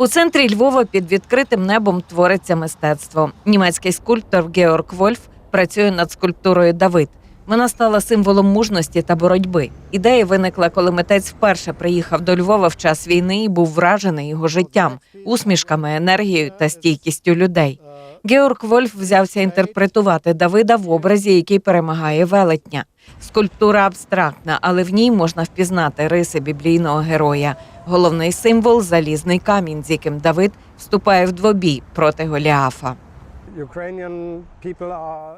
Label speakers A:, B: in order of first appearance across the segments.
A: У центрі Львова під відкритим небом твориться мистецтво. Німецький скульптор Георг Вольф працює над скульптурою Давид. Вона стала символом мужності та боротьби. Ідея виникла, коли митець вперше приїхав до Львова в час війни і був вражений його життям, усмішками, енергією та стійкістю людей. Георг Вольф взявся інтерпретувати Давида в образі, який перемагає велетня. Скульптура абстрактна, але в ній можна впізнати риси біблійного героя. Головний символ залізний камінь, з яким Давид вступає в двобій проти Голіафа.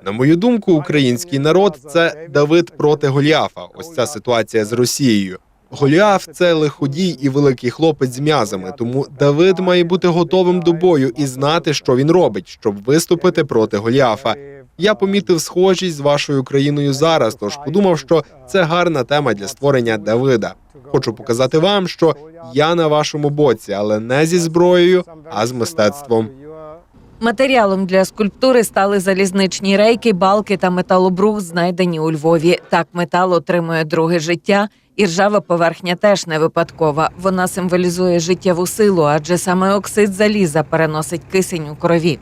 B: На мою думку, український народ це Давид проти Голіафа. Ось ця ситуація з Росією. Голіаф це лиходій і великий хлопець з м'язами. Тому Давид має бути готовим до бою і знати, що він робить, щоб виступити проти Голіафа. Я помітив схожість з вашою країною зараз, тож подумав, що це гарна тема для створення Давида. Хочу показати вам, що я на вашому боці, але не зі зброєю, а з мистецтвом.
A: Матеріалом для скульптури стали залізничні рейки, балки та металобрух, знайдені у Львові. Так метал отримує друге життя, і ржава поверхня теж не випадкова. Вона символізує життєву силу, адже саме оксид заліза переносить кисень у крові.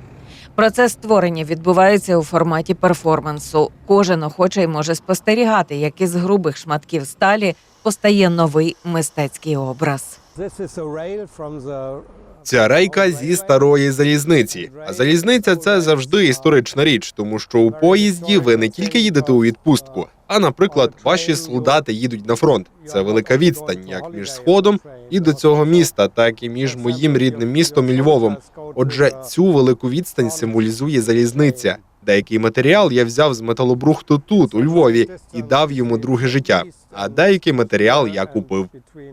A: Процес створення відбувається у форматі перформансу. Кожен охочий може спостерігати, як із грубих шматків сталі постає новий мистецький образ.
B: Ця рейка зі старої залізниці. А залізниця це завжди історична річ, тому що у поїзді ви не тільки їдете у відпустку, а, наприклад, ваші солдати їдуть на фронт. Це велика відстань, як між сходом і до цього міста, так і між моїм рідним містом і Львовом. Отже, цю велику відстань символізує залізниця. Деякий матеріал я взяв з металобрухту тут, у Львові, і дав йому друге життя. А деякий матеріал я купив.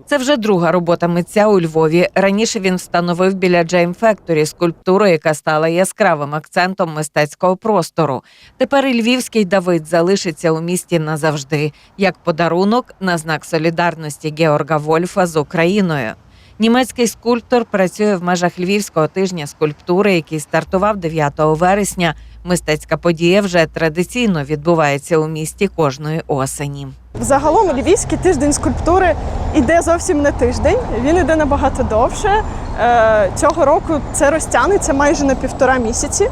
A: Це вже друга робота митця у Львові. Раніше він встановив біля Джейм Фекторі скульптуру, яка стала яскравим акцентом мистецького простору. Тепер і львівський Давид залишиться у місті назавжди, як подарунок на знак солідарності Георга Вольфа з Україною. Німецький скульптор працює в межах Львівського тижня скульптури, який стартував 9 вересня. Мистецька подія вже традиційно відбувається у місті кожної осені.
C: Загалом Львівський тиждень скульптури іде зовсім не тиждень, він іде набагато довше. Е, Цього року це розтягнеться майже на півтора місяці,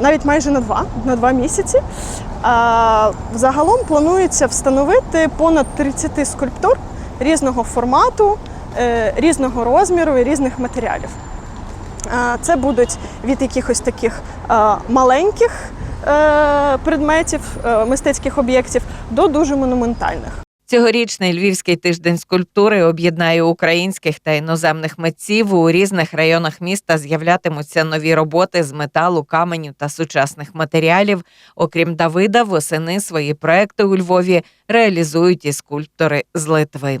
C: навіть майже на два, на два місяці. Загалом планується встановити понад 30 скульптур різного формату, різного розміру і різних матеріалів. Е, Це будуть від якихось таких е, маленьких е, предметів, е, мистецьких об'єктів до дуже монументальних.
A: Цьогорічний Львівський тиждень скульптури об'єднає українських та іноземних митців. У різних районах міста з'являтимуться нові роботи з металу, каменю та сучасних матеріалів. Окрім Давида, восени свої проекти у Львові реалізують і скульптори з Литви.